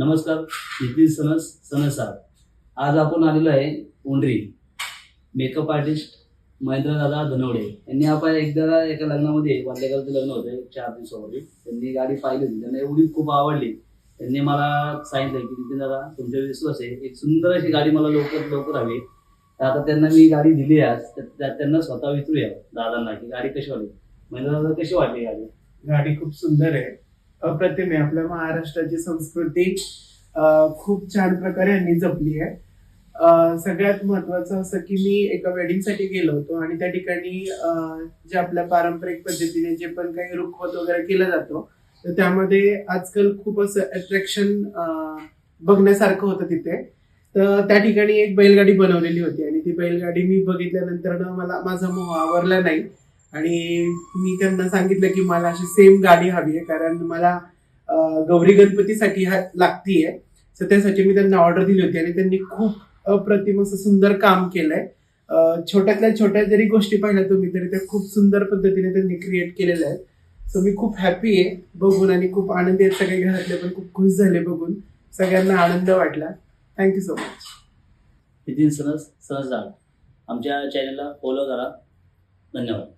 नमस्कार नितीन सनस सनसार. आज आपण आलेलो आहे उंडरी. मेकअप आर्टिस्ट महेंद्रदादा धनवडे. यांनी आपण एकदा एका लग्नामध्ये वाल्यकालचं लग्न होतं एक चार दिवसापूर्वी त्यांनी गाडी पाहिली होती. त्यांना एवढी खूप आवडली. त्यांनी मला सांगितलं की नितीन दादा तुमच्या विश्वास आहे. एक सुंदर अशी गाडी मला लवकर लवकर हवी तर आता त्यांना मी गाडी दिली आज. तर त्या- त्यांना स्वतः विचारूया दादांना की गाडी कशी वाटली? महेंद्रदादा कशी वाटली गाडी? गाडी खूप सुंदर आहे. अप्रतिम आहे. आपल्या महाराष्ट्राची संस्कृती खूप छान प्रकारे यांनी जपली आहे. सगळ्यात महत्वाचं असं की मी एका वेडिंगसाठी गेलो होतो आणि त्या ठिकाणी जे आपल्या पारंपरिक पद्धतीने जे पण काही रुखवत वगैरे केलं जातो तर त्यामध्ये आजकाल खूप असं अट्रॅक्शन बघण्यासारखं होतं तिथे. तर त्या ठिकाणी एक बैलगाडी बनवलेली होती आणि ती बैलगाडी मी बघितल्यानंतर मला माझा मोह आवरला नाही. आणि मी त्यांना सांगितलं की मला अशी सेम गाडी हवी आहे कारण मला गौरी गणपतीसाठी हा लागतीये. सो त्यासाठी मी त्यांना ऑर्डर दिली होती आणि त्यांनी खूप अप्रतिम असं सुंदर काम केलंय. छोट्यातल्या छोट्या जरी गोष्टी पाहिल्या तुम्ही तरी त्या खूप सुंदर पद्धतीने त्यांनी क्रिएट केलेल्या आहेत. सो मी खूप हॅपी आहे बघून आणि खूप आनंदी आहेत सगळे घरातले पण खूप खुश झाले बघून. सगळ्यांना आनंद वाटला. Thank you so much Nitin sons सनसदार आमच्या चॅनलला फॉलो करा. धन्यवाद.